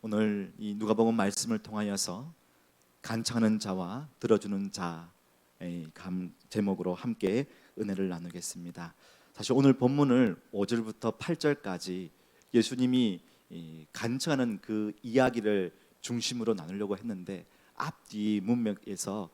오늘 이 누가복음 말씀을 통하여서 간청하는 자와 들어주는 자의 감 제목으로 함께 은혜를 나누겠습니다. 사실 오늘 본문을 5절부터 8절까지 예수님이 이 간청하는 그 이야기를 중심으로 나누려고 했는데 앞뒤 문맥에서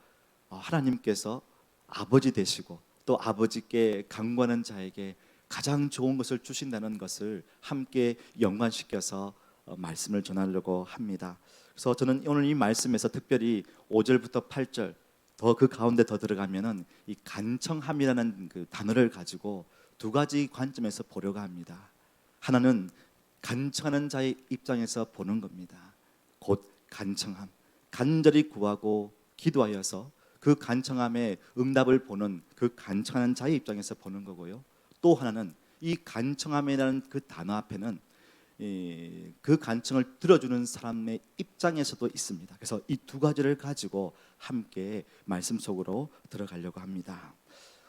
어, 하나님께서 아버지 되시고 또 아버지께 강구하는 자에게 가장 좋은 것을 주신다는 것을 함께 연관시켜서 어, 말씀을 전하려고 합니다. 그래서 저는 오늘 이 말씀에서 특별히 5절부터 8절 더 그 가운데 더 들어가면은 이 간청함이라는 그 단어를 가지고 두 가지 관점에서 보려고 합니다. 하나는 간청하는 자의 입장에서 보는 겁니다. 곧 간청함, 간절히 구하고 기도하여서 그 간청함의 응답을 보는 그 간청하는 자의 입장에서 보는 거고요. 또 하나는 이 간청함이라는 그 단어 앞에는 이, 그 간청을 들어주는 사람의 입장에서도 있습니다. 그래서 이 두 가지를 가지고 함께 말씀 속으로 들어가려고 합니다.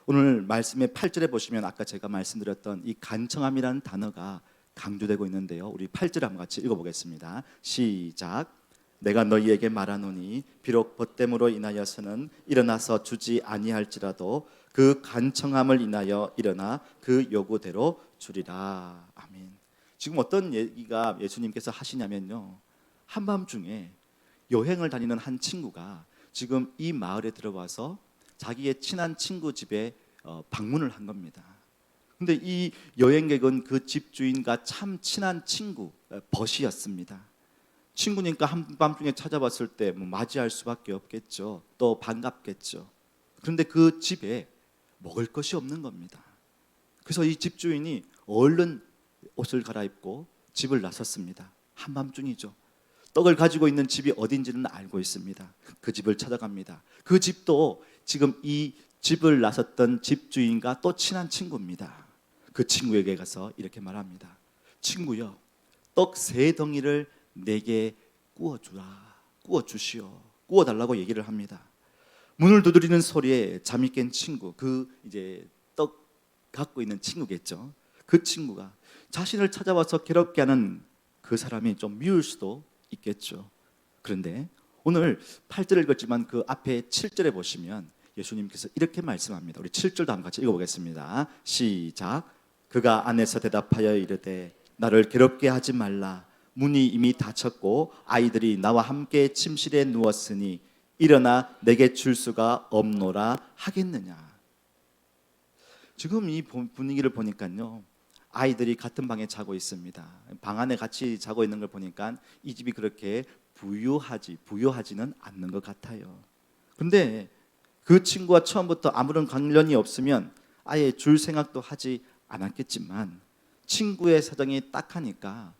오늘 말씀의 8절에 보시면 아까 제가 말씀드렸던 이 간청함이라는 단어가 강조되고 있는데요. 우리 8절 한번 같이 읽어보겠습니다. 시작. 내가 너희에게 말하노니 비록 벗됨으로 인하여서는 일어나서 주지 아니할지라도 그 간청함을 인하여 일어나 그 요구대로 주리라. 지금 어떤 얘기가 예수님께서 하시냐면요. 한밤중에 여행을 다니는 한 친구가 지금 이 마을에 들어와서 자기의 친한 친구 집에 어, 방문을 한 겁니다. 근데 이 여행객은 그 집주인과 참 친한 친구 어, 벗이었습니다. 친구니까 한밤중에 찾아봤을 때 뭐 맞이할 수밖에 없겠죠. 또 반갑겠죠. 그런데 그 집에 먹을 것이 없는 겁니다. 그래서 이 집주인이 얼른 옷을 갈아입고 집을 나섰습니다. 한밤중이죠. 떡을 가지고 있는 집이 어딘지는 알고 있습니다. 그 집을 찾아갑니다. 그 집도 지금 이 집을 나섰던 집주인과 또 친한 친구입니다. 그 친구에게 가서 이렇게 말합니다. 친구여, 떡 세 덩이를 내게 구워 주라. 구워 주시오. 구워 달라고 얘기를 합니다. 문을 두드리는 소리에 잠이 깬 친구, 그 이제 떡 갖고 있는 친구겠죠. 그 친구가 자신을 찾아와서 괴롭게 하는 그 사람이 좀 미울 수도 있겠죠. 그런데 오늘 8절을 읽었지만 그 앞에 7절에 보시면 예수님께서 이렇게 말씀합니다. 우리 7절도 한번 같이 읽어보겠습니다. 시작. 그가 안에서 대답하여 이르되 나를 괴롭게 하지 말라. 문이 이미 닫혔고 아이들이 나와 함께 침실에 누웠으니 일어나 내게 줄 수가 없노라 하겠느냐. 지금 이 분위기를 보니까요. 아이들이 같은 방에 자고 있습니다. 방 안에 같이 자고 있는 걸 보니까 이 집이 그렇게 부유하지 부유하지는 않는 것 같아요. 근데 그 친구와 처음부터 아무런 관련이 없으면 아예 줄 생각도 하지 않았겠지만 친구의 사정이 딱하니까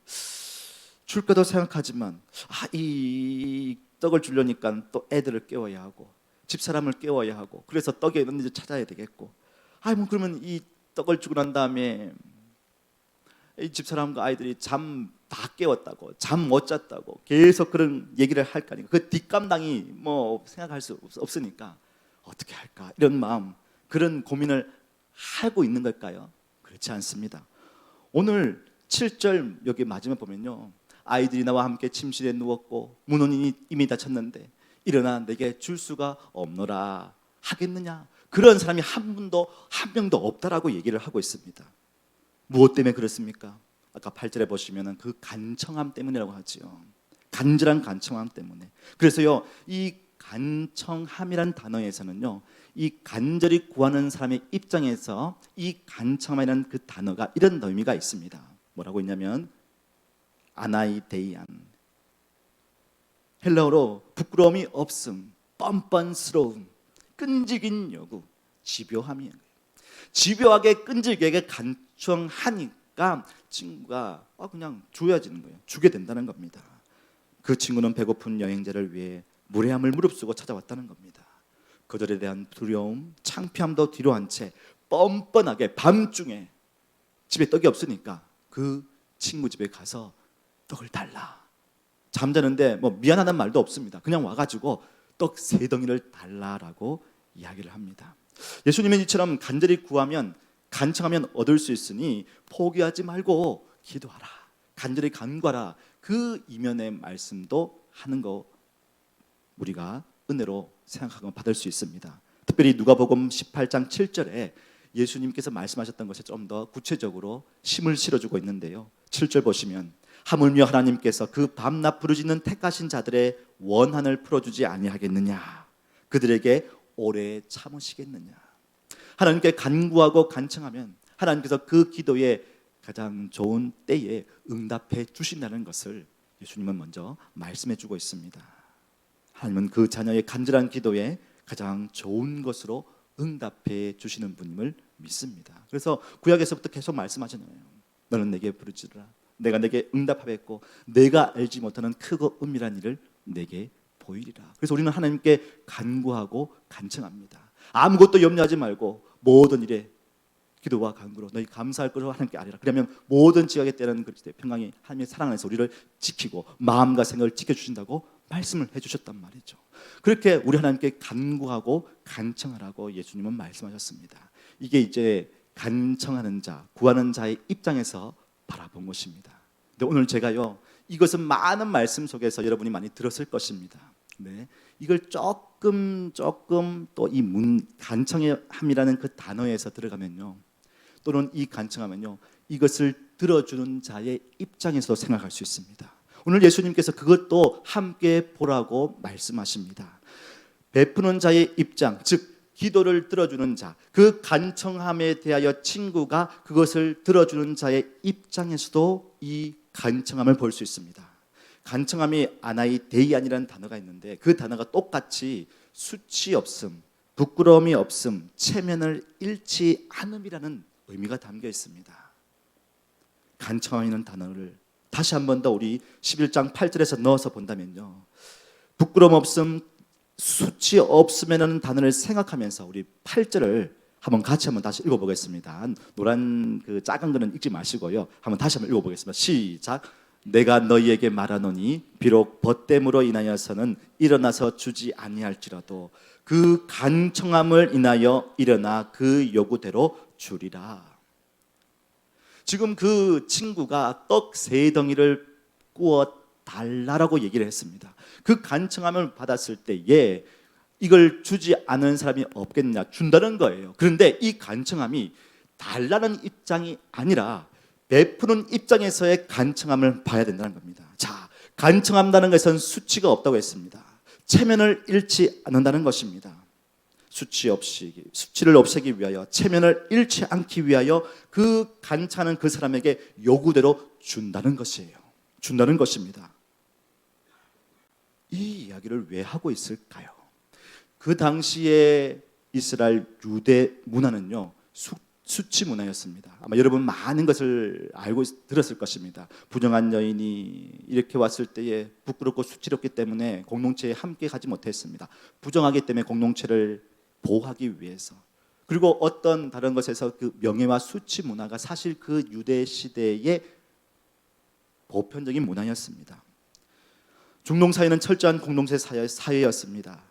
줄 거도 생각하지만 아, 이 떡을 주려니까 또 애들을 깨워야 하고 집 사람을 깨워야 하고 그래서 떡이 있는지 찾아야 되겠고 아뭐 그러면 이 떡을 주고 난 다음에 이 집사람과 아이들이 잠 다 깨웠다고 잠 못 잤다고 계속 그런 얘기를 할 거니까 그 뒷감당이 뭐 생각할 수 없- 없으니까 어떻게 할까 이런 마음 그런 고민을 하고 있는 걸까요? 그렇지 않습니다. 오늘 7절 여기 마지막 보면요. 아이들이 나와 함께 침실에 누웠고 문은 이미 닫혔는데 일어나 내게 줄 수가 없노라 하겠느냐? 그런 사람이 한 분도 한 명도 없다라고 얘기를 하고 있습니다. 무엇 때문에 그렇습니까? 아까 8절에 보시면은 그 간청함 때문이라고 하지요. 간절한 간청함 때문에. 그래서요, 이 간청함이란 단어에서는요, 이 간절히 구하는 사람의 입장에서 이 간청함이라는 그 단어가 이런 의미가 있습니다. 뭐라고 있냐면 아나이데이안 헬라어로 부끄러움이 없음, 뻔뻔스러움, 끈질긴 요구, 집요함이에요. 집요하게 끈질기게 간 청하니까 친구가 아, 그냥 줘야지는 거예요. 주게 된다는 겁니다. 그 친구는 배고픈 여행자를 위해 무례함을 무릅쓰고 찾아왔다는 겁니다. 그들에 대한 두려움, 창피함도 뒤로 한 채 뻔뻔하게 밤중에 집에 떡이 없으니까 그 친구 집에 가서 떡을 달라. 잠자는데 뭐 미안하다는 말도 없습니다. 그냥 와가지고 떡 세 덩이를 달라라고 이야기를 합니다. 예수님은 이처럼 간절히 구하면 간청하면 얻을 수 있으니 포기하지 말고 기도하라. 간절히 간과라. 그 이면의 말씀도 하는 거 우리가 은혜로 생각하고 받을 수 있습니다. 특별히 누가복음 18장 7절에 예수님께서 말씀하셨던 것에 좀 더 구체적으로 심을 실어주고 있는데요. 7절 보시면 하물며 하나님께서 그 밤낮 부르짖는 택하신 자들의 원한을 풀어주지 아니하겠느냐 그들에게 오래 참으시겠느냐 하나님께 간구하고 간청하면 하나님께서 그 기도에 가장 좋은 때에 응답해 주신다는 것을 예수님은 먼저 말씀해 주고 있습니다. 하나님은 그 자녀의 간절한 기도에 가장 좋은 것으로 응답해 주시는 분임을 믿습니다. 그래서 구약에서부터 계속 말씀하셨잖아요. 너는 내게 부르짖으라. 내가 내게 응답하겠고 내가 알지 못하는 크고 은밀한 일을 내게 보이리라. 그래서 우리는 하나님께 간구하고 간청합니다. 아무것도 염려하지 말고 모든 일에 기도와 간구로 너희 감사할 것을 하나님께 아뢰라. 그러면 모든 지각에 때는 그 평강이 하나님의 사랑 안에서 우리를 지키고 마음과 생각을 지켜 주신다고 말씀을 해 주셨단 말이죠. 그렇게 우리 하나님께 간구하고 간청하라고 예수님은 말씀하셨습니다. 이게 이제 간청하는 자, 구하는 자의 입장에서 바라본 것입니다. 근데 오늘 제가요 이것은 많은 말씀 속에서 여러분이 많이 들었을 것입니다. 네, 이걸 조금 조금 또 이 문 간청함이라는 그 단어에서 들어가면요, 또는 이 간청하면요, 이것을 들어주는 자의 입장에서 생각할 수 있습니다. 오늘 예수님께서 그것도 함께 보라고 말씀하십니다. 베푸는 자의 입장, 즉 기도를 들어주는 자, 그 간청함에 대하여 친구가 그것을 들어주는 자의 입장에서도 이 간청함을 볼 수 있습니다. 간청함이 아나이 데이안이라는 단어가 있는데 그 단어가 똑같이 수치 없음, 부끄러움이 없음, 체면을 잃지 않음이라는 의미가 담겨 있습니다. 간청함이라는 단어를 다시 한 번 더 우리 11장 8절에서 넣어서 본다면요. 부끄러움 없음, 수치 없음이라는 단어를 생각하면서 우리 8절을 한번 같이 한번 다시 읽어보겠습니다. 노란 그 작은 거는 읽지 마시고요. 한번 다시 한번 읽어보겠습니다. 시작. 내가 너희에게 말하노니 비록 벗됨으로 인하여서는 일어나서 주지 아니할지라도 그 간청함을 인하여 일어나 그 요구대로 주리라. 지금 그 친구가 떡 세 덩이를 구워 달라라고 얘기를 했습니다. 그 간청함을 받았을 때에 이걸 주지 않은 사람이 없겠냐 준다는 거예요. 그런데 이 간청함이 달라는 입장이 아니라 베푸는 입장에서의 간청함을 봐야 된다는 겁니다. 자, 간청한다는 것은 수치가 없다고 했습니다. 체면을 잃지 않는다는 것입니다. 수치 없이 수치를 없애기 위하여 체면을 잃지 않기 위하여 그 간청하는 그 사람에게 요구대로 준다는 것이에요. 준다는 것입니다. 이 이야기를 왜 하고 있을까요? 그 당시에 이스라엘 유대 문화는요 수, 수치 문화였습니다. 아마 여러분 많은 것을 알고 있- 들었을 것입니다. 부정한 여인이 이렇게 왔을 때에 부끄럽고 수치롭기 때문에 공동체에 함께 가지 못했습니다. 부정하기 때문에 공동체를 보호하기 위해서 그리고 어떤 다른 것에서 그 명예와 수치 문화가 사실 그 유대 시대의 보편적인 문화였습니다. 중동 사회는 철저한 공동체 사회, 사회였습니다.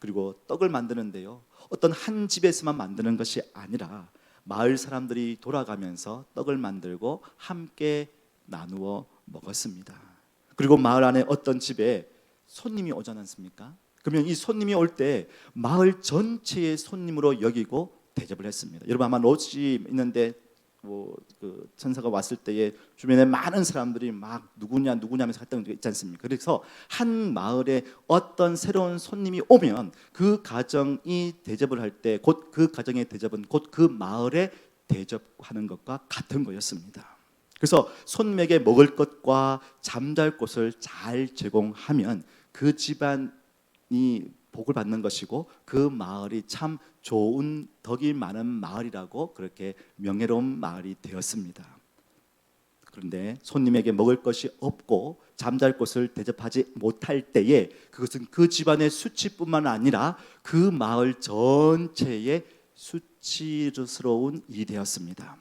그리고 떡을 만드는데요. 어떤 한 집에서만 만드는 것이 아니라 마을 사람들이 돌아가면서 떡을 만들고 함께 나누어 먹었습니다. 그리고 마을 안에 어떤 집에 손님이 오지 않습니까? 그러면 이 손님이 올 때 마을 전체의 손님으로 여기고 대접을 했습니다. 여러분 아마 롯이 있는데 뭐 그 천사가 왔을 때에 주변에 많은 사람들이 막 누구냐 누구냐면서 했던 게 있지 않습니까? 그래서 한 마을에 어떤 새로운 손님이 오면 그 가정이 대접을 할 때 곧 그 가정의 대접은 곧 그 마을에 대접하는 것과 같은 거였습니다. 그래서 손님에게 먹을 것과 잠잘 곳을 잘 제공하면 그 집안이 복을 받는 것이고 그 마을이 참 좋은 덕이 많은 마을이라고 그렇게 명예로운 마을이 되었습니다. 그런데 손님에게 먹을 것이 없고 잠잘 곳을 대접하지 못할 때에 그것은 그 집안의 수치뿐만 아니라 그 마을 전체의 수치스러운 일이 되었습니다.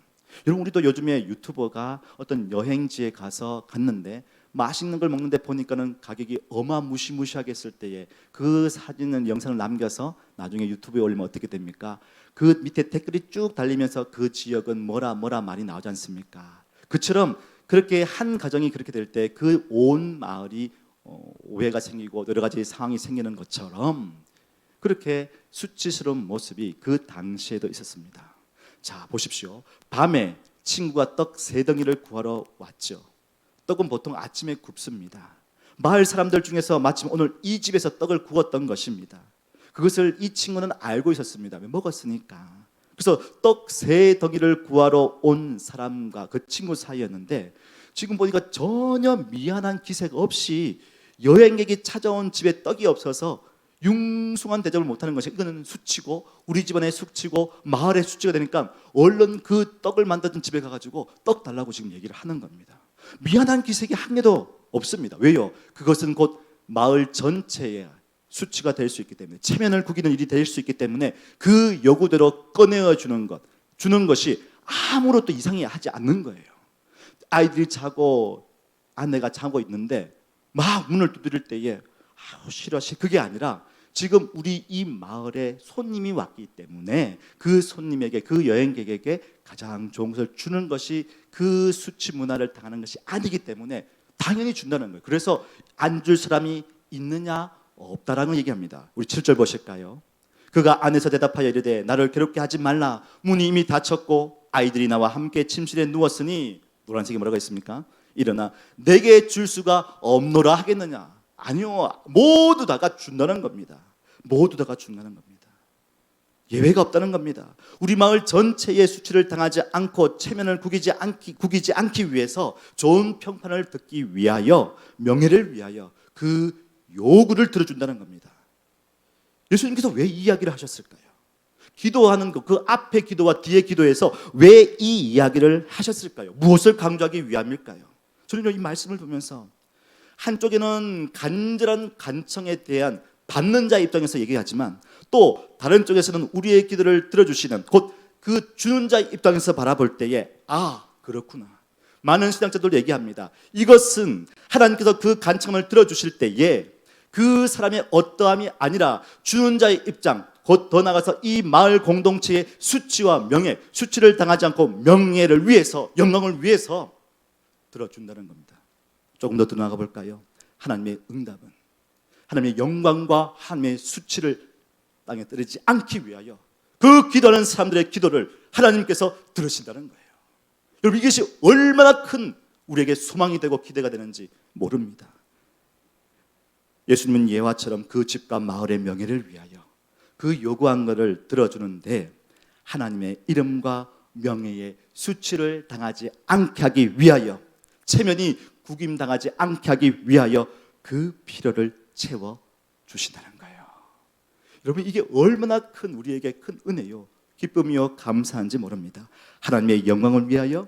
여러분 우리도 요즘에 유튜버가 어떤 여행지에 가서 갔는데 맛있는 걸 먹는데 보니까는 가격이 어마무시무시하게 했을 때에 그 사진은 영상을 남겨서 나중에 유튜브에 올리면 어떻게 됩니까? 그 밑에 댓글이 쭉 달리면서 그 지역은 뭐라 뭐라 말이 나오지 않습니까? 그처럼 그렇게 한 가정이 그렇게 될 때 그 온 마을이 어, 오해가 생기고 여러 가지 상황이 생기는 것처럼 그렇게 수치스러운 모습이 그 당시에도 있었습니다. 자 보십시오. 밤에 친구가 떡 세 덩이를 구하러 왔죠. 떡은 보통 아침에 굽습니다. 마을 사람들 중에서 마침 오늘 이 집에서 떡을 구웠던 것입니다. 그것을 이 친구는 알고 있었습니다. 왜 먹었으니까. 그래서 떡 세 덩이를 구하러 온 사람과 그 친구 사이였는데 지금 보니까 전혀 미안한 기색 없이 여행객이 찾아온 집에 떡이 없어서 융숭한 대접을 못하는 것이 이거는 수치고 우리 집안의 수치고 마을의 수치가 되니까 얼른 그 떡을 만들던 집에 가가지고 떡 달라고 지금 얘기를 하는 겁니다. 미안한 기색이 한 개도 없습니다. 왜요? 그것은 곧 마을 전체의 수치가 될 수 있기 때문에 체면을 구기는 일이 될 수 있기 때문에 그 요구대로 꺼내어 주는 것, 주는 것이 아무것도 이상이 하지 않는 거예요. 아이들이 자고 아내가 자고 있는데 막 문을 두드릴 때에 아우 싫어 싫어 그게 아니라 지금 우리 이 마을에 손님이 왔기 때문에 그 손님에게 그 여행객에게 가장 좋은 것을 주는 것이 그 수치 문화를 당하는 것이 아니기 때문에 당연히 준다는 거예요. 그래서 안 줄 사람이 있느냐 없다라는 걸 얘기합니다. 우리 7절 보실까요? 그가 안에서 대답하여 이르되 나를 괴롭게 하지 말라 문이 이미 닫혔고 아이들이 나와 함께 침실에 누웠으니 노란색이 뭐라고 있습니까? 일어나 내게 줄 수가 없노라 하겠느냐? 아니요 모두 다가 준다는 겁니다. 모두 다가 준다는 겁니다. 예외가 없다는 겁니다. 우리 마을 전체의 수치를 당하지 않고 체면을 구기지 않기, 구기지 않기 위해서 좋은 평판을 듣기 위하여 명예를 위하여 그 요구를 들어준다는 겁니다. 예수님께서 왜 이 이야기를 하셨을까요? 기도하는 것, 그 앞에 기도와 뒤에 기도에서 왜 이 이야기를 하셨을까요? 무엇을 강조하기 위함일까요? 저는 이 말씀을 보면서 한쪽에는 간절한 간청에 대한 받는 자 입장에서 얘기하지만 또 다른 쪽에서는 우리의 기도를 들어주시는 곧 그 주는 자 입장에서 바라볼 때에 아 그렇구나. 많은 신앙자들 얘기합니다. 이것은 하나님께서 그 간청을 들어주실 때에 그 사람의 어떠함이 아니라 주는 자의 입장 곧 더 나가서 이 마을 공동체의 수치와 명예 수치를 당하지 않고 명예를 위해서 영광을 위해서 들어준다는 겁니다. 조금 더 들어나가 볼까요? 하나님의 응답은 하나님의 영광과 하나님의 수치를 땅에 떨어지지 않기 위하여 그 기도하는 사람들의 기도를 하나님께서 들으신다는 거예요. 여러분 이것이 얼마나 큰 우리에게 소망이 되고 기대가 되는지 모릅니다. 예수님은 예화처럼 그 집과 마을의 명예를 위하여 그 요구한 것을 들어주는데 하나님의 이름과 명예의 수치를 당하지 않게 하기 위하여 체면이 구김당하지 않게 하기 위하여 그 필요를 채워 주신다는 거예요. 여러분 이게 얼마나 큰 우리에게 큰 은혜요, 기쁨이요, 감사한지 모릅니다. 하나님의 영광을 위하여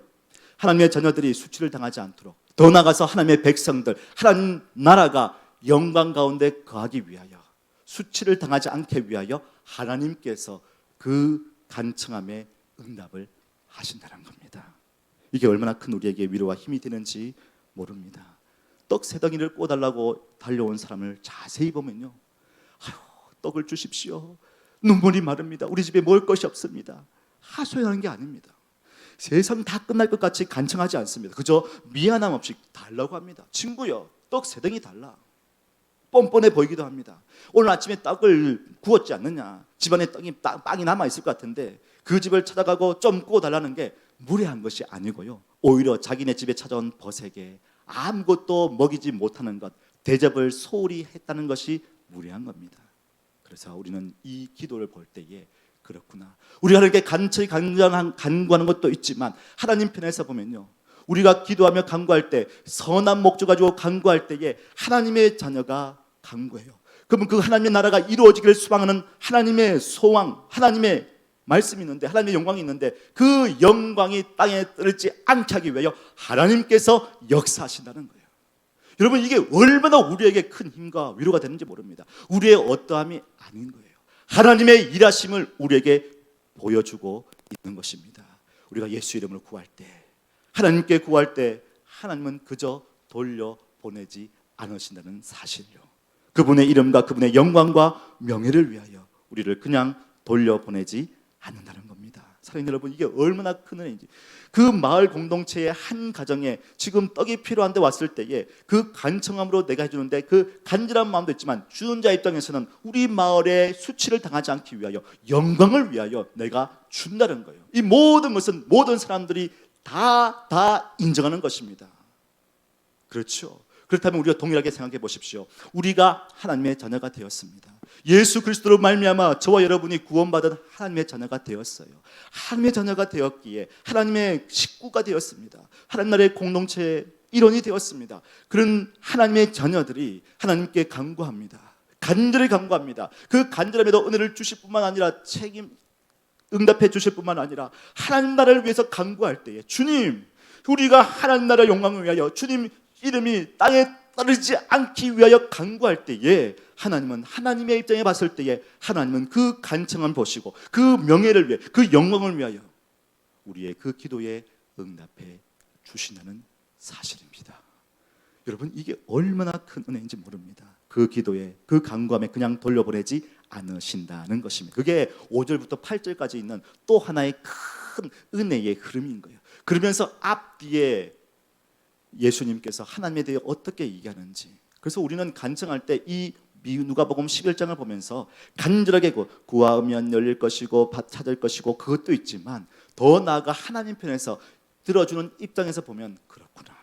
하나님의 자녀들이 수치를 당하지 않도록 더 나아가서 하나님의 백성들, 하나님 나라가 영광 가운데 거하기 위하여 수치를 당하지 않게 위하여 하나님께서 그 간청함에 응답을 하신다는 겁니다. 이게 얼마나 큰 우리에게 위로와 힘이 되는지 모릅니다. 떡 세 덩이를 꼬달라고 달려온 사람을 자세히 보면요. 아유, 떡을 주십시오. 눈물이 마릅니다. 우리 집에 먹을 것이 없습니다. 하소연하는 게 아닙니다. 세상 다 끝날 것 같이 간청하지 않습니다. 그저 미안함 없이 달라고 합니다. 친구여, 떡 세 덩이 달라. 뻔뻔해 보이기도 합니다. 오늘 아침에 떡을 구웠지 않느냐? 집안에 떡이 빵 이 남아 있을 것 같은데 그 집을 찾아가고 좀 구워 달라는 게 무례한 것이 아니고요. 오히려 자기네 집에 찾아온 벗에게 아무것도 먹이지 못하는 것, 대접을 소홀히 했다는 것이 무례한 겁니다. 그래서 우리는 이 기도를 볼 때에 그렇구나. 우리가 이렇게 간절히 간구하는, 간구하는 것도 있지만 하나님 편에서 보면요. 우리가 기도하며 간구할 때 선한 목적 가지고 간구할 때에 하나님의 자녀가 간구해요. 그러면 그 하나님의 나라가 이루어지기를 소망하는 하나님의 소망, 하나님의 말씀이 있는데 하나님의 영광이 있는데 그 영광이 땅에 떨어지지 않게 하기 위하여 하나님께서 역사하신다는 거예요. 여러분 이게 얼마나 우리에게 큰 힘과 위로가 되는지 모릅니다. 우리의 어떠함이 아닌 거예요. 하나님의 일하심을 우리에게 보여주고 있는 것입니다. 우리가 예수 이름을 구할 때 하나님께 구할 때 하나님은 그저 돌려 보내지 않으신다는 사실요. 그분의 이름과 그분의 영광과 명예를 위하여 우리를 그냥 돌려 보내지 않는다는 겁니다. 사랑하는 여러분 이게 얼마나 큰 은혜인지 그 마을 공동체의 한 가정에 지금 떡이 필요한데 왔을 때에 그 간청함으로 내가 해주는데 그 간절한 마음도 있지만 주는 자 입장에서는 우리 마을의 수치를 당하지 않기 위하여 영광을 위하여 내가 준다는 거예요. 이 모든 것은 모든 사람들이 다 다 인정하는 것입니다. 그렇죠. 그렇다면 우리가 동일하게 생각해 보십시오. 우리가 하나님의 자녀가 되었습니다. 예수 그리스도로 말미암아 저와 여러분이 구원받은 하나님의 자녀가 되었어요. 하나님의 자녀가 되었기에 하나님의 식구가 되었습니다. 하나님 나라의 공동체의 일원이 되었습니다. 그런 하나님의 자녀들이 하나님께 간구합니다. 간절히 간구합니다. 그 간절함에도 은혜를 주실 뿐만 아니라 책임 응답해 주실 뿐만 아니라 하나님 나라를 위해서 간구할 때에 주님 우리가 하나님 나라 영광을 위하여 주님 이름이 땅에 따르지 않기 위하여 간구할 때에 하나님은 하나님의 입장에 봤을 때에 하나님은 그 간청을 보시고 그 명예를 위해 그 영광을 위하여 우리의 그 기도에 응답해 주신다는 사실입니다. 여러분 이게 얼마나 큰 은혜인지 모릅니다. 그 기도에 그 간구함에 그냥 돌려보내지 않으신다는 것입니다. 그게 5절부터 8절까지 있는 또 하나의 큰 은혜의 흐름인 거예요. 그러면서 앞뒤에 예수님께서 하나님에 대해 어떻게 얘기하는지 그래서 우리는 간청할 때 이 누가복음 11장을 보면서 간절하게 구- 구하면 열릴 것이고 받- 찾을 것이고 그것도 있지만 더 나아가 하나님 편에서 들어주는 입장에서 보면 그렇구나.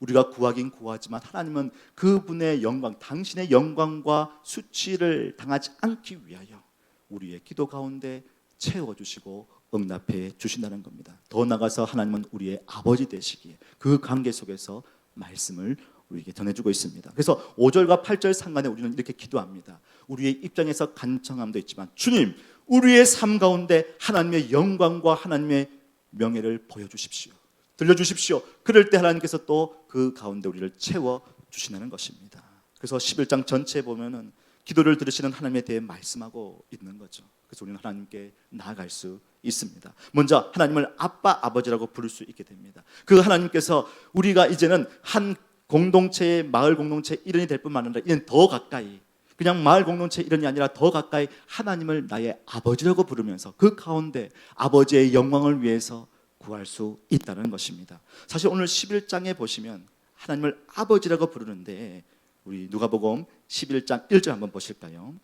우리가 구하긴 구하지만 하나님은 그분의 영광, 당신의 영광과 수치를 당하지 않기 위하여 우리의 기도 가운데 채워 주시고 응답해 주신다는 겁니다. 더 나가서 하나님은 우리의 아버지 되시기에 그 관계 속에서 말씀을 우리에게 전해주고 있습니다. 그래서 5절과 8절 상간에 우리는 이렇게 기도합니다. 우리의 입장에서 간청함도 있지만 주님, 우리의 삶 가운데 하나님의 영광과 하나님의 명예를 보여주십시오. 들려주십시오. 그럴 때 하나님께서 또 그 가운데 우리를 채워 주시는 것입니다. 그래서 11장 전체에 보면은 기도를 들으시는 하나님에 대해 말씀하고 있는 거죠. 그래서 우리는 하나님께 나아갈 수 있습니다. 먼저 하나님을 아빠 아버지라고 부를 수 있게 됩니다. 그 하나님께서 우리가 이제는 한 공동체의 마을 공동체 일원이 될 뿐만 아니라 이제는 더 가까이 그냥 마을 공동체 일원이 아니라 더 가까이 하나님을 나의 아버지라고 부르면서 그 가운데 아버지의 영광을 위해서 구할 수 있다는 것입니다. 사실 오늘 11장에 보시면 하나님을 아버지라고 부르는데 우리 누가복음 11장 1절 한번 보실까요?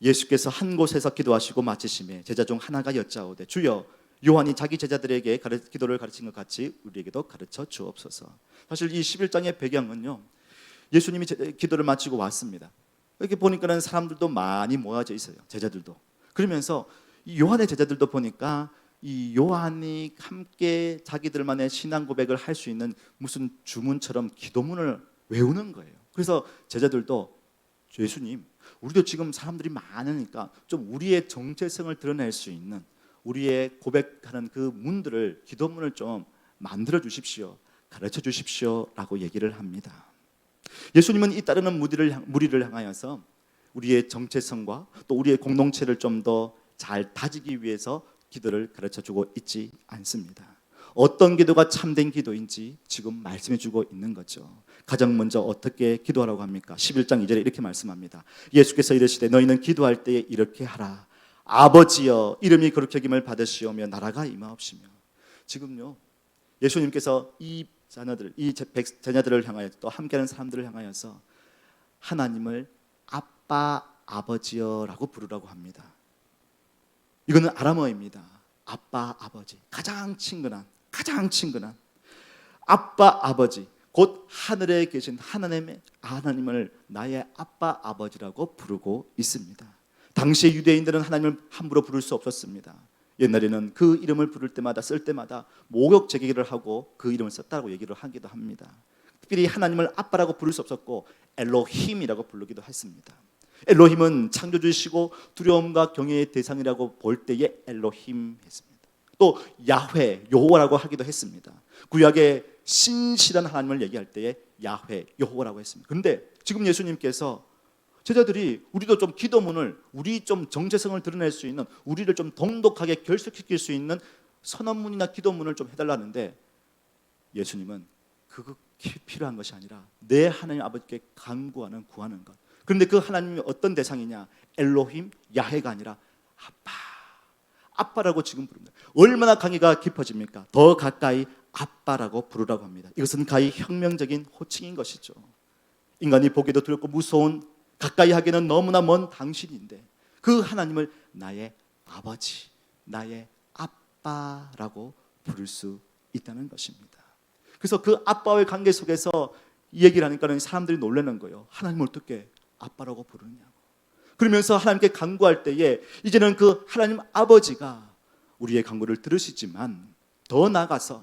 예수께서 한 곳에서 기도하시고 마치심에 제자 중 하나가 여짜오되 주여 요한이 자기 제자들에게 가르, 기도를 가르친 것 같이 우리에게도 가르쳐 주옵소서. 사실 이 11장의 배경은요. 예수님이 제- 기도를 마치고 왔습니다. 이렇게 보니까는 사람들도 많이 모여져 있어요. 제자들도. 그러면서 이 요한의 제자들도 보니까 이 요한이 함께 자기들만의 신앙 고백을 할 수 있는 무슨 주문처럼 기도문을 외우는 거예요. 그래서 제자들도 예수님, 우리도 지금 사람들이 많으니까 좀 우리의 정체성을 드러낼 수 있는 우리의 고백하는 그 문들을 기도문을 좀 만들어 주십시오. 가르쳐 주십시오라고 얘기를 합니다. 예수님은 이 따르는 무리를 향- 무리를 향하여서 우리의 정체성과 또 우리의 공동체를 좀 더 잘 다지기 위해서 기도를 가르쳐 주고 있지 않습니다. 어떤 기도가 참된 기도인지 지금 말씀해 주고 있는 거죠. 가장 먼저 어떻게 기도하라고 합니까? 11장 2절에 이렇게 말씀합니다. 예수께서 이르시되 너희는 기도할 때에 이렇게 하라. 아버지여 이름이 그렇게 여김을 받으시오며 나라가 임하옵시며. 지금요. 예수님께서 이 자녀들, 이 제- 백- 자녀들을 향하여 또 함께하는 사람들을 향하여서 하나님을 아빠 아버지여라고 부르라고 합니다. 이거는 아람어입니다. 아빠 아버지 가장 친근한 가장 친근한 아빠 아버지 곧 하늘에 계신 하나님의 하나님을 나의 아빠 아버지라고 부르고 있습니다. 당시의 유대인들은 하나님을 함부로 부를 수 없었습니다. 옛날에는 그 이름을 부를 때마다 쓸 때마다 모욕 제기를 하고 그 이름을 썼다고 얘기를 하기도 합니다. 특별히 하나님을 아빠라고 부를 수 없었고 엘로힘이라고 부르기도 했습니다. 엘로힘은 창조주시고 두려움과 경외의 대상이라고 볼 때에 엘로힘 했습니다. 또 야훼, 여호와라고 하기도 했습니다. 구약의 신실한 하나님을 얘기할 때에 야훼, 여호와라고 했습니다. 그런데 지금 예수님께서 제자들이 우리도 좀 기도문을 우리 좀 정체성을 드러낼 수 있는 우리를 좀 동독하게 결속시킬 수 있는 선언문이나 기도문을 좀 해달라는데 예수님은 그거 필요한 것이 아니라 내 하나님 아버지께 간구하는 구하는 것. 그런데 그 하나님이 어떤 대상이냐? 엘로힘 야해가 아니라 아빠. 아빠라고 지금 부릅니다. 얼마나 관계가 깊어집니까? 더 가까이 아빠라고 부르라고 합니다. 이것은 가히 혁명적인 호칭인 것이죠. 인간이 보기도 두렵고 무서운 가까이 하기는 너무나 먼 당신인데 그 하나님을 나의 아버지, 나의 아빠라고 부를 수 있다는 것입니다. 그래서 그 아빠와의 관계 속에서 이 얘기를 하니까는 사람들이 놀라는 거예요. 하나님을 어떻게 아빠라고 부르느냐고. 그러면서 하나님께 간구할 때에 이제는 그 하나님 아버지가 우리의 간구를 들으시지만 더 나아가서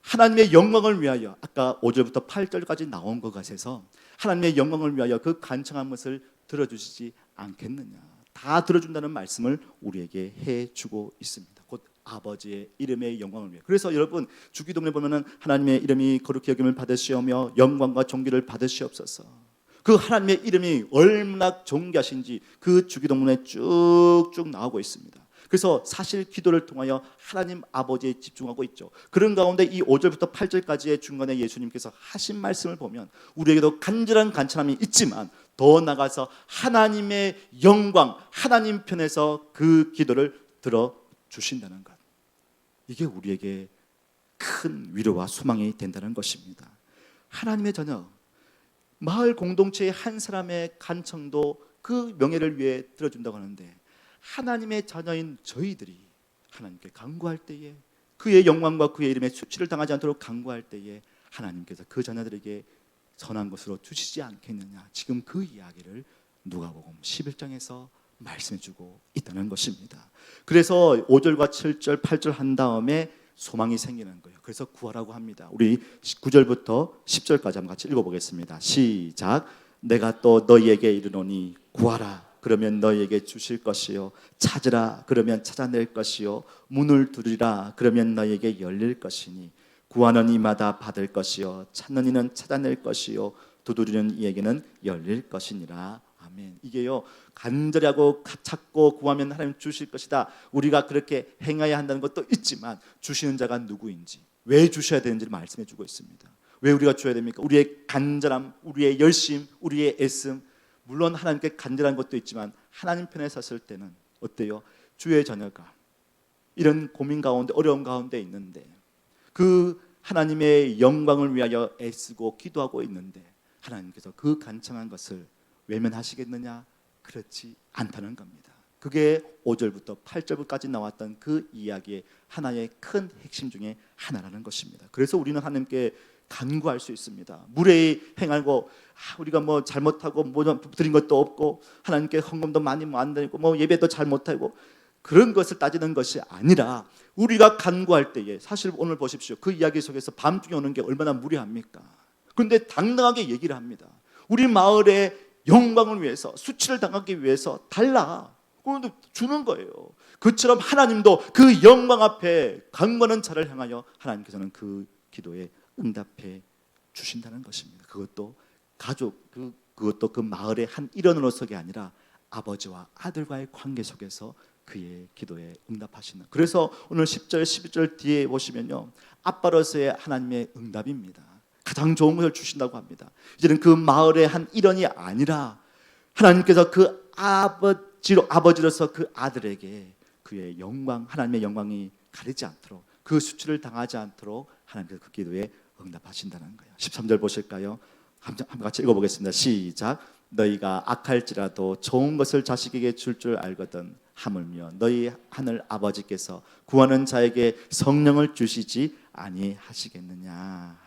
하나님의 영광을 위하여 아까 5절부터 8절까지 나온 것 같아서 하나님의 영광을 위하여 그 간청한 것을 들어주시지 않겠느냐. 다 들어준다는 말씀을 우리에게 해주고 있습니다. 곧 아버지의 이름의 영광을 위해. 그래서 여러분 주기도문에 보면은 하나님의 이름이 거룩히 여김을 받으시오며 영광과 존귀를 받으시옵소서. 그 하나님의 이름이 얼마나 존귀하신지 그 주기도문에 쭉쭉 나오고 있습니다. 그래서 사실 기도를 통하여 하나님 아버지에 집중하고 있죠. 그런 가운데 이 5절부터 8절까지의 중간에 예수님께서 하신 말씀을 보면 우리에게도 간절한 간절함이 있지만 더 나가서 하나님의 영광, 하나님 편에서 그 기도를 들어 주신다는 것. 이게 우리에게 큰 위로와 소망이 된다는 것입니다. 하나님의 자녀, 마을 공동체의 한 사람의 간청도 그 명예를 위해 들어준다고 하는데 하나님의 자녀인 저희들이 하나님께 간구할 때에 그의 영광과 그의 이름에 수치를 당하지 않도록 간구할 때에 하나님께서 그 자녀들에게 선한 것으로 주시지 않겠느냐. 지금 그 이야기를 누가복음 11장에서 말씀해 주고 있다는 것입니다. 그래서 5절과 7절, 8절 한 다음에 소망이 생기는 거예요. 그래서 구하라고 합니다. 우리 9절부터 10절까지 한번 같이 읽어보겠습니다. 시작. 내가 또 너희에게 이르노니 구하라. 그러면 너희에게 주실 것이요 찾으라 그러면 찾아낼 것이요 문을 두드리라 그러면 너희에게 열릴 것이니 구하는 이마다 받을 것이요 찾는 이는 찾아낼 것이요 두드리는 이에게는 열릴 것이니라 아멘. 이게요 간절하고 찾고 구하면 하나님 주실 것이다. 우리가 그렇게 행해야 한다는 것도 있지만 주시는 자가 누구인지 왜 주셔야 되는지를 말씀해 주고 있습니다. 왜 우리가 줘야 됩니까? 우리의 간절함 우리의 열심 우리의 애씀. 물론 하나님께 간절한 것도 있지만 하나님 편에 섰을 때는 어때요? 주의 자녀가 이런 고민 가운데 어려움 가운데 있는데 그 하나님의 영광을 위하여 애쓰고 기도하고 있는데 하나님께서 그 간청한 것을 외면하시겠느냐? 그렇지 않다는 겁니다. 그게 5절부터 8절까지 나왔던 그 이야기의 하나의 큰 핵심 중에 하나라는 것입니다. 그래서 우리는 하나님께 간구할 수 있습니다. 무례히 행하고 아, 우리가 뭐 잘못하고 뭐 드린 것도 없고 하나님께 헌금도 많이 뭐안 드리고 뭐 예배도 잘 못하고 그런 것을 따지는 것이 아니라 우리가 간구할 때에 사실 오늘 보십시오. 그 이야기 속에서 밤중에 오는 게 얼마나 무례합니까? 그런데 당당하게 얘기를 합니다. 우리 마을의 영광을 위해서 수치를 당하기 위해서 달라. 그런데 주는 거예요. 그처럼 하나님도 그 영광 앞에 강건한 자를 향하여 하나님께서는 그 기도에 응답해 주신다는 것입니다. 그것도 가족 그 그것도 그 마을의 한 일원으로서가 아니라 아버지와 아들과의 관계 속에서 그의 기도에 응답하시는. 그래서 오늘 10절 11절 뒤에 보시면요. 아빠로서의 하나님의 응답입니다. 가장 좋은 것을 주신다고 합니다. 이제는 그 마을의 한 일원이 아니라 하나님께서 그 아버지로 아버지로서 그 아들에게 그의 영광 하나님의 영광이 가리지 않도록 그 수치를 당하지 않도록 하나님께서 그 기도에 응답하신다는 거예요. 13절 보실까요? 한번 같이 읽어보겠습니다. 시작. 너희가 악할지라도 좋은 것을 자식에게 줄 줄 알거든 하물며 너희 하늘 아버지께서 구하는 자에게 성령을 주시지 아니하시겠느냐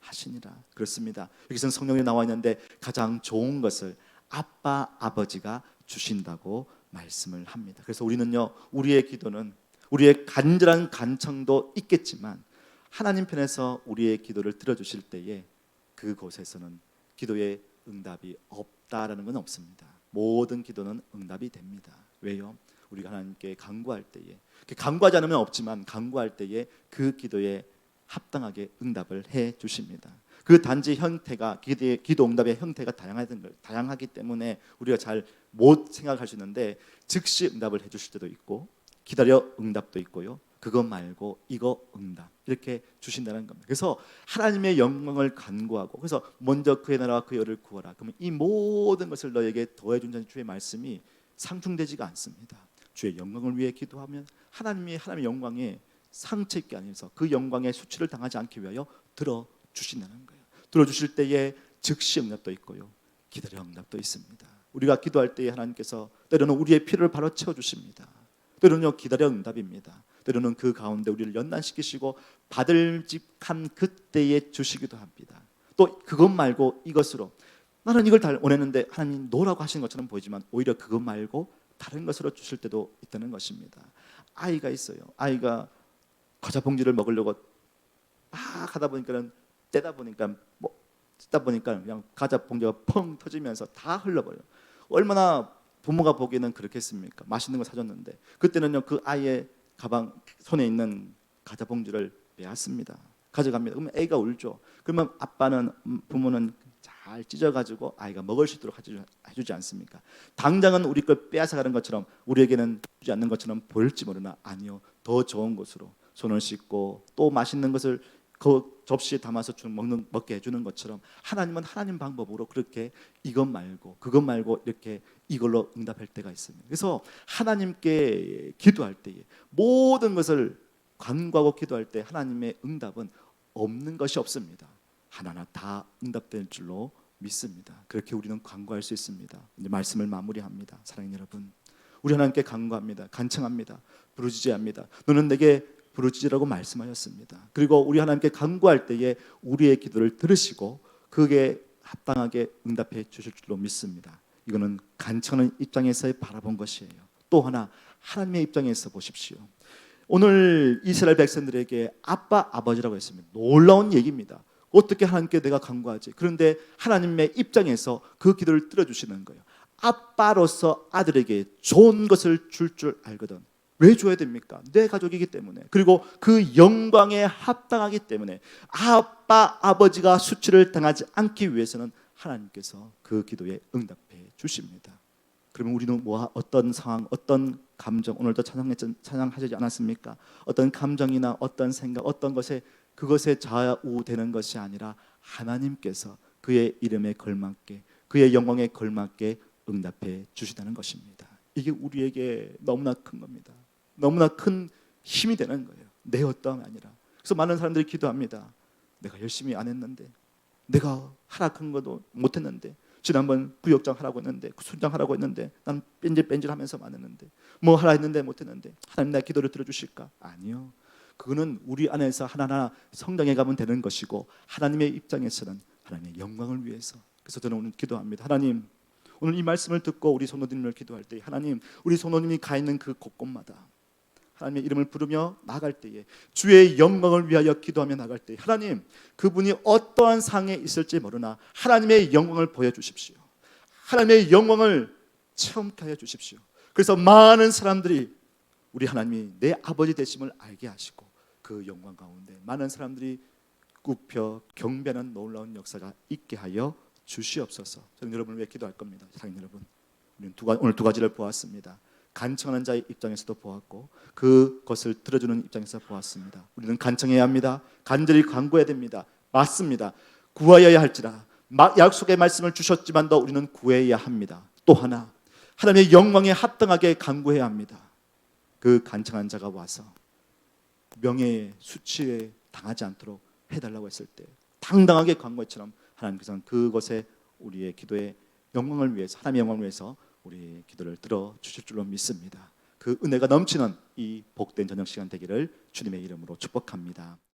하시니라 그렇습니다. 여기서는 성령이 나와 있는데 가장 좋은 것을 아빠 아버지가 주신다고 말씀을 합니다. 그래서 우리는요 우리의 기도는 우리의 간절한 간청도 있겠지만 하나님 편에서 우리의 기도를 들어주실 때에 그곳에서는 기도의 응답이 없다라는 건 없습니다. 모든 기도는 응답이 됩니다. 왜요? 우리가 하나님께 간구할 때에 간구하지 않으면 없지만 간구할 때에 그 기도에 합당하게 응답을 해 주십니다. 그 단지 형태가 기도 응답의 형태가 다양하기 때문에 우리가 잘 못 생각할 수 있는데 즉시 응답을 해 주실 때도 있고 기다려 응답도 있고요. 그것 말고 이거 응답 이렇게 주신다는 겁니다. 그래서 하나님의 영광을 간구하고 그래서 먼저 그의 나라와 그의 의를 구하라. 그러면 이 모든 것을 너에게 더해 준다는 주의 말씀이 상충되지가 않습니다. 주의 영광을 위해 기도하면 하나님이 하나님의 영광에 상처 있게 아니면서 그 영광의 수치를 당하지 않기 위하여 들어 주신다는 거예요. 들어 주실 때에 즉시 응답도 있고요. 기다려 응답도 있습니다. 우리가 기도할 때에 하나님께서 때로는 우리의 필요를 바로 채워 주십니다. 때로는 기다려 응답입니다. 때로는 그 가운데 우리를 연단시키시고 받을 직한 그때에 주시기도 합니다. 또 그것 말고 이것으로 나는 이걸 다 원했는데 하나님 노라고 하시는 것처럼 보이지만 오히려 그것 말고 다른 것으로 주실 때도 있다는 것입니다. 아이가 있어요. 아이가 과자 봉지를 먹으려고 막 하다 보니까는 떼다 보니까 뭐 뜯다 보니까 그냥 과자 봉지가 펑 터지면서 다 흘러버려요. 얼마나 부모가 보기에는 그렇겠습니까? 맛있는 거 사줬는데 그때는요 그 아이의 가방 손에 있는 과자 봉지를 빼앗습니다. 가져갑니다. 그러면 애가 울죠. 그러면 아빠는 음, 부모는 잘 찢어가지고 아이가 먹을 수 있도록 해주- 해주지 않습니까? 당장은 우리 걸 빼앗아 가는 것처럼 우리에게는 주지 않는 것처럼 보일지 모르나 아니요 더 좋은 곳으로 손을 씻고 또 맛있는 것을 그 접시에 담아서 주- 먹는 먹게 해주는 것처럼 하나님은 하나님 방법으로 그렇게 이것 말고 그것 말고 이렇게 이걸로 응답할 때가 있습니다. 그래서 하나님께 기도할 때에 모든 것을 간구하고 기도할 때 하나님의 응답은 없는 것이 없습니다. 하나하나 다 응답될 줄로 믿습니다. 그렇게 우리는 간구할 수 있습니다. 이제 말씀을 마무리합니다. 사랑하는 여러분, 우리 하나님께 간구합니다. 간청합니다. 부르짖어합니다. 너는 내게 부르짖으라고 말씀하셨습니다. 그리고 우리 하나님께 간구할 때에 우리의 기도를 들으시고 그게 합당하게 응답해 주실 줄로 믿습니다. 이거는 간청하는 입장에서의 바라본 것이에요. 또 하나 하나님의 입장에서 보십시오. 오늘 이스라엘 백성들에게 아빠 아버지라고 했습니다. 놀라운 얘기입니다. 어떻게 하나님께 내가 간구하지? 그런데 하나님의 입장에서 그 기도를 들어주시는 거예요. 아빠로서 아들에게 좋은 것을 줄줄 알거든. 왜 줘야 됩니까? 내 가족이기 때문에. 그리고 그 영광에 합당하기 때문에 아빠 아버지가 수치를 당하지 않기 위해서는 하나님께서 그 기도에 응답해 주십니다. 그러면 우리는 뭐 어떤 상황, 어떤 감정 오늘도 찬양하지 않았습니까? 어떤 감정이나 어떤 생각, 어떤 것에 그것에 좌우되는 것이 아니라 하나님께서 그의 이름에 걸맞게 그의 영광에 걸맞게 응답해 주시다는 것입니다. 이게 우리에게 너무나 큰 겁니다. 너무나 큰 힘이 되는 거예요. 내 어떠함이 아니라. 그래서 많은 사람들이 기도합니다. 내가 열심히 안 했는데, 내가 하락한 것도 못 했는데, 지난번 구역장 하라고 했는데, 순장 하라고 했는데, 난 뺀질뺀질하면서만 했는데, 뭐 하라 했는데 못 했는데, 하나님 내 기도를 들어주실까? 아니요. 그거는 우리 안에서 하나하나 성장해 가면 되는 것이고, 하나님의 입장에서는 하나님의 영광을 위해서. 그래서 저는 오늘 기도합니다. 하나님, 오늘 이 말씀을 듣고 우리 손호님을 기도할 때, 하나님, 우리 손호님이 가 있는 그 곳곳마다 하나님의 이름을 부르며 나갈 때에 주의 영광을 위하여 기도하며 나갈 때 하나님 그분이 어떠한 상에 있을지 모르나 하나님의 영광을 보여 주십시오. 하나님의 영광을 체험케 하여 주십시오. 그래서 많은 사람들이 우리 하나님이 내 아버지 되심을 알게 하시고 그 영광 가운데 많은 사람들이 굽혀 경배하는 놀라운 역사가 있게 하여 주시옵소서. 저는 여러분을 위해 기도할 겁니다. 사랑하는 여러분. 오늘 두 가지를 보았습니다. 간청하는 자의 입장에서도 보았고 그것을 들어주는 입장에서 보았습니다. 우리는 간청해야 합니다. 간절히 간구해야 됩니다. 맞습니다. 구하여야 할지라 마- 약속의 말씀을 주셨지만도 우리는 구해야 합니다. 또 하나 하나님의 영광에 합당하게 간구해야 합니다. 그 간청한 자가 와서 명예의 수치에 당하지 않도록 해달라고 했을 때 당당하게 간구처럼 하나님께서는 그것에 우리의 기도의 영광을 위해서 하나님의 영광을 위해서 우리의 기도를 들어 주실 줄로 믿습니다. 그 은혜가 넘치는 이 복된 저녁 시간 되기를 주님의 이름으로 축복합니다.